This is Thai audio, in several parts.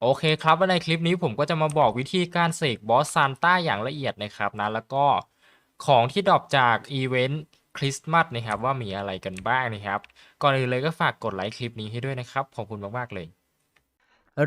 โอเคครับว่าในคลิปนี้ผมก็จะมาบอกวิธีการเสกบอสซานต้าอย่างละเอียดนะครับนะแล้วก็ของที่ดรอปจากอีเวนต์คริสต์มาสนะครับว่ามีอะไรกันบ้างนะครับ ก่อนอื่นเลยก็ฝากกดไลค์คลิปนี้ให้ด้วยนะครับ ขอบคุณมาก ๆ เลย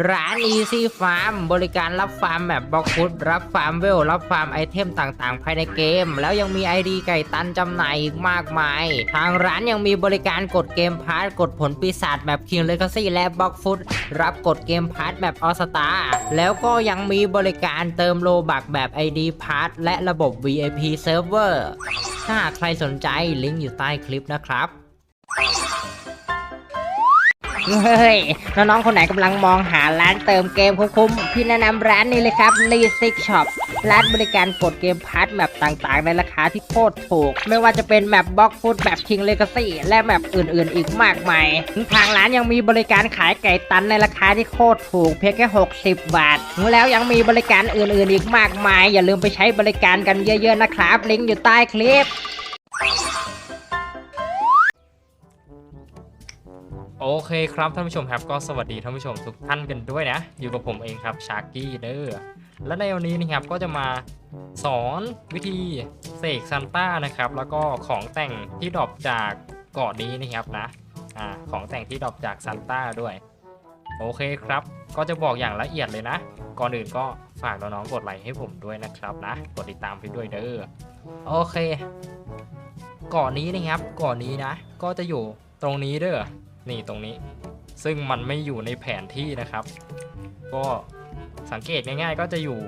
ร้าน Easy Farm บริการรับฟาร์มแบบบล็อกฟุตรับฟาร์มเวล รับฟาร์มไอเทมต่างๆ ภายในเกม แล้วยังมี ID ไก่ตันจำหน่ายอีกมากมาย ทางร้านยังมีบริการกดเกมพาร์ทกดผลปีศาจแบบ King Legacy และบล็อกฟุตรับกดเกมพาร์ทแบบออสตาแล้วก็ยังมีบริการเติมโลบักแบบ ID พาร์ทและระบบ VIP Server ถ้าใครสนใจลิงก์อยู่ใต้คลิปนะครับ เฮ้ยน้องๆคนไหนกำลังมองหาร้านเติมเกมคุ้มๆพี่แนะนำร้านนี้เลยครับ l e s i c Shop ร้านบริการกดเกมพาร์ทแมปต่างๆ ในราคาที่โคตรถูก ไม่ว่าจะเป็นแมปบล็อกฟุตแบบ King Legacy และแมปอื่นๆ อีกมากมายทางร้านยังมีบริการขายไก่ตันในราคาที่โคตรถูก เพียงแค่ 60 บาท แล้วยังมีบริการอื่นๆ อีกมากมาย อย่าลืมไปใช้บริการกันเยอะ ๆ นะครับ ลิงก์อยู่ใต้คลิป โอเคครับท่านผู้ชมครับก็สวัสดีท่านผู้ชมทุกท่านกันด้วยนะ อยู่กับผมเองครับชาร์กี้เดอร์และในวันนี้นะครับก็จะมาสอนวิธีเสกซันต้านะครับ แล้วก็ของแต่งที่ดรอปจากเกาะนี้นะครับนะอ่าของแต่งที่ดรอปจากซันต้าด้วย โอเคครับ ก็จะบอกอย่างละเอียดเลยนะ ก่อนอื่นก็ฝากน้องๆกดไลค์ให้ผมด้วยนะครับนะกดติดตามไปด้วยเด้อโอเคเกาะนี้นะครับเกาะนี้นะ ก็จะอยู่ตรงนี้เด้อ นี่ตรงนี้ ซึ่งมันไม่อยู่ในแผนที่นะครับ ก็สังเกตง่ายๆ ก็จะอยู่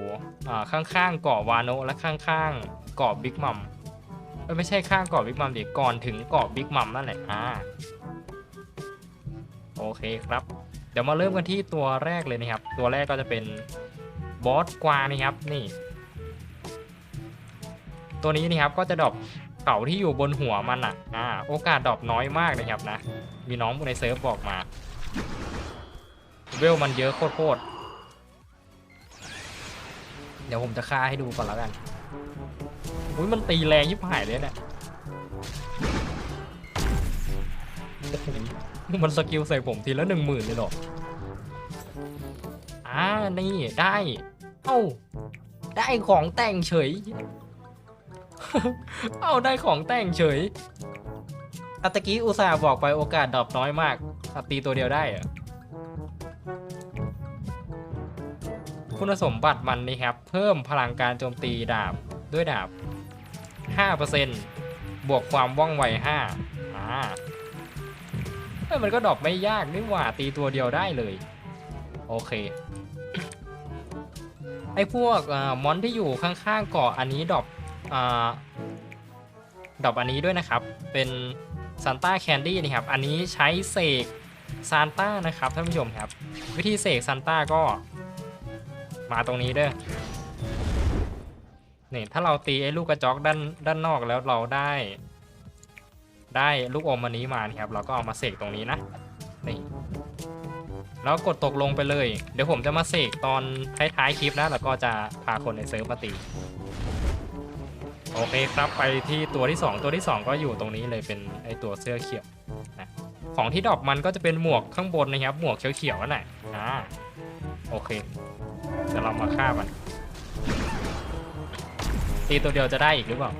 ข้างๆเกาะวาโนและข้างๆเกาะบิ๊กมัมไม่ใช่ข้างเกาะบิ๊กมัมดิก่อนถึงเกาะบิ๊กมัมนั่นแหละอ่าโอเคครับ เดี๋ยวมาเริ่มกันที่ตัวแรกเลยนะครับ ตัวแรกก็จะเป็นบอสกวางนะครับนี่ ตัวนี้นะครับก็จะดรอป เต่าที่อยู่บนหัวมันอะอ่าโอกาสดรอปน้อยมากนะครับนะ มีน้องในเซิร์ฟบอกมา เวลมันเยอะโคตรๆเดี๋ยวผมจะฆ่าให้ดูก่อนแล้วกันอุ้ยมันตีแรงยิบหายเลยเนี่ยมันสกิลใส่ผมทีละหนึ่งหมื่นเลยหรอ อ่า นี่ได้ เอ้า ได้ของแต่งเฉย เอาได้ของแต่งเฉยอัตะกี้อุตส่าห์บอกไปโอกาสดรอปน้อยมากตีตัวเดียวได้อะคุณสมบัติมันนี่ครับ เพิ่มพลังการโจมตีดาบด้วยดาบ 5%บวกความว่องไว 5 อ่าเอ้มันก็ดรอปไม่ยากนี่หว่าตีตัวเดียวได้เลย โอเค ไอ้พวกมอนที่อยู่ข้างๆเกาะอันนี้ดรอป ดรอปอันนี้ด้วยนะครับ เป็นซานต้าแคนดี้นะครับ อันนี้ใช้เสกซานต้านะครับท่านผู้ชมครับ วิธีเสกซานต้าก็ มาตรงนี้เด้อนี่ถ้าเราตีไอ้ลูกกระจอกด้านด้านนอกแล้วเราได้ ได้ลูกอมอันนี้มานี่ครับ เราก็เอามาเสกตรงนี้นะนี่แล้วกดตกลงไปเลย เดี๋ยวผมจะมาเสกตอนท้ายๆคลิปนะ แล้วก็จะพาคนในเซิร์ฟมาตี โอเคครับไปที่ตัวที่ 2 ตัวที่ 2 ก็อยู่ตรงนี้เลยเป็นไอตัวเสื้อเขียวนะของที่ดอกมันก็จะเป็นหมวกข้างบนนะครับหมวกเขียวๆนั่นแหละอ่าโอเคเดี๋ยวเรามาฆ่ามันตีตัวเดียวจะได้อีกหรือเปล่า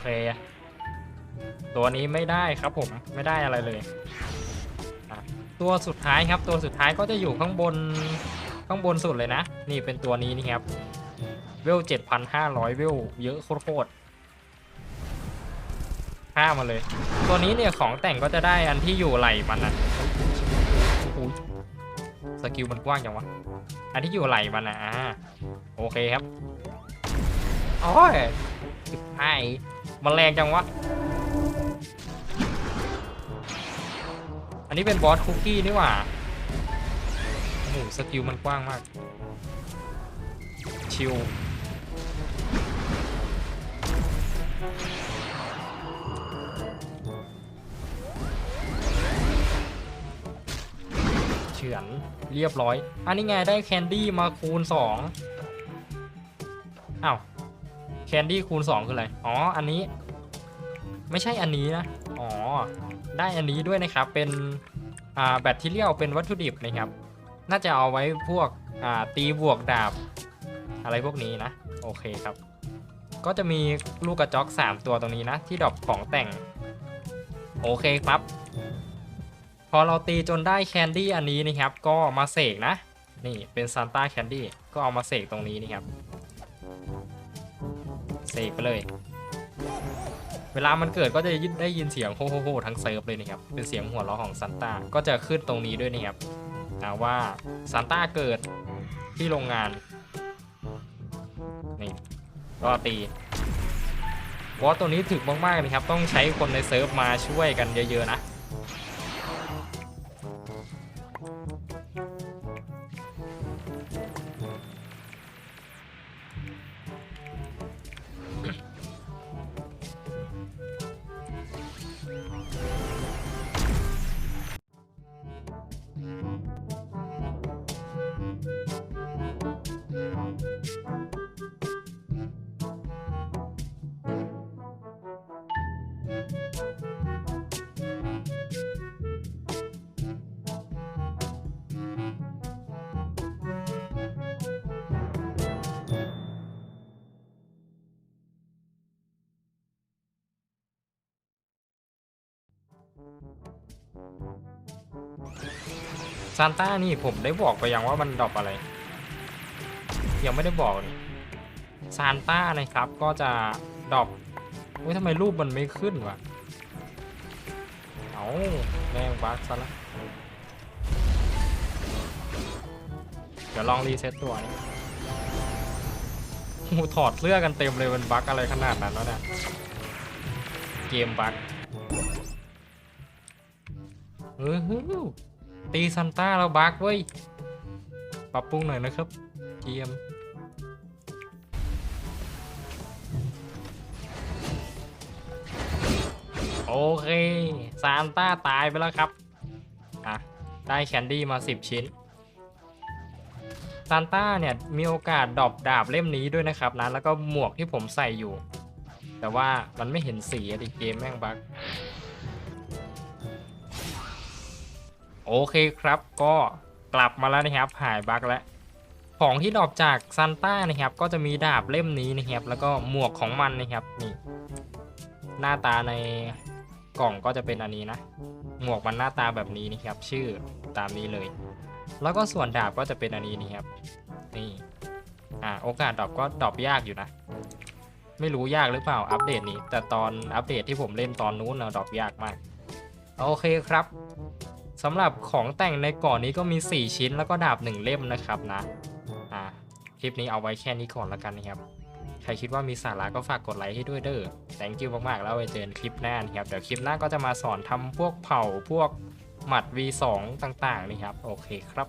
เค ตัวนี้ไม่ได้ครับผมไม่ได้อะไรเลย ตัวสุดท้ายครับ ตัวสุดท้ายก็จะอยู่ข้างบนข้างบนสุดเลยนะ นี่เป็นตัวนี้นี่ครับ เวล7,500เวลเยอะโคตรๆฆ่ามาเลย ตัวนี้เนี่ยของแต่งก็จะได้อันที่อยู่ไหลมันนะสกิลมันกว้างจังวะ อันที่อยู่ไหลมันนะอ่าโอเคครับ โอ้ยไอ้า มันแรงจังวะ อันนี้เป็นบอสคุกกี้นี่หว่าโอ้โหสกิลมันกว้างมาก ชิวเฉือนเรียบร้อย อันนี้ไงได้แคนดี้มาคูณ2อ้าว แคนดี้คูณ 2 คืออะไร อ๋อ อันนี้ ไม่ใช่อันนี้นะ อ๋อ ได้อันนี้ด้วยนะครับ เป็นอ่าแบตที่เรียวเป็นวัตถุดิบนะครับ น่าจะเอาไว้พวกอ่าตีบวกดาบ อะไรพวกนี้นะ โอเคครับ ก็จะมีลูกกระจอก 3 ตัวตรงนี้นะ ที่ดรอปของแต่ง โอเคครับ พอเราตีจนได้แคนดี้อันนี้นะครับ ก็มาเสกนะ นี่เป็นซานต้าแคนดี้ ก็เอามาเสกตรงนี้นี่ครับ กไปเลย เวลามันเกิดก็จะได้ยินเสียงโฮโฮโทั้งเซิร์ฟเลยนะครับ เป็นเสียงหัวเราะของซานต้า ก็จะขึ้นตรงนี้ด้วยนะครับว่าซานต้าเกิดที่โรงงาน นี่รอตีบอสตัวนี้ถึกมากๆนะครับ ต้องใช้คนในเซิร์ฟมาช่วยกันเยอะๆนะ ซานต้านี่ผมได้บอกไปยังว่ามันดรอปอะไร ยังไม่ได้บอกนี่ซานต้านะครับ ก็จะดรอปอุ้ยทำไมรูปมันไม่ขึ้นวะเอาแม่งบั๊กซะละเดี๋ยวลองรีเซ็ตตัวนี้โอ้ถอดเสื้อกันเต็มเลยมันบั๊กอะไรขนาดนั้นวะเนี่ยเกมบั๊ก เออตีซันต้าแล้วบักเว้ย ปรับปรุงหน่อยนะครับ เกียมโอเคซานต้าตายไปแล้วครับ อะ ได้แคนดี้มา 10 ชิ้นซานต้าเนี่ย มีโอกาสดรอปดาบเล่มนี้ด้วยนะครับนะ แล้วก็หมวกที่ผมใส่อยู่ แต่ว่ามันไม่เห็นสีอะดิเกมแม่งบัก โอเคครับก็กลับมาแล้วนะครับ หายบั๊กแล้ว ของที่ดรอปจากซันต้านะครับ ก็จะมีดาบเล่มนี้นะครับ แล้วก็หมวกของมันนะครับนี่ หน้าตาในกล่องก็จะเป็นอันนี้นะ หมวกมันหน้าตาแบบนี้นะครับ ชื่อตามนี้เลย แล้วก็ส่วนดาบก็จะเป็นอันนี้นะครับ นี่อ่าโอกาสดรอปก็ดรอปยากอยู่นะ ไม่รู้ยากหรือเปล่าอัปเดตนี้ แต่ตอนอัปเดตที่ผมเล่นตอนนู้นนะดรอปยากมาก โอเคครับ สำหรับของแต่งในก่อนนี้ก็มี 4 ชิ้นแล้วก็ดาบ 1 เล่มนะครับนะอ่าคลิปนี้เอาไว้แค่นี้ก่อนแล้วกันนะครับ ใครคิดว่ามีสาระก็ฝากกดไลค์ให้ด้วยเด้อ thank you มากๆ แล้วไว้เจอกันคลิปหน้านะครับ เดี๋ยวคลิปหน้าก็จะมาสอนทำพวกเผ่าพวกหมัด V2 ต่างๆนี่ครับ โอเคครับ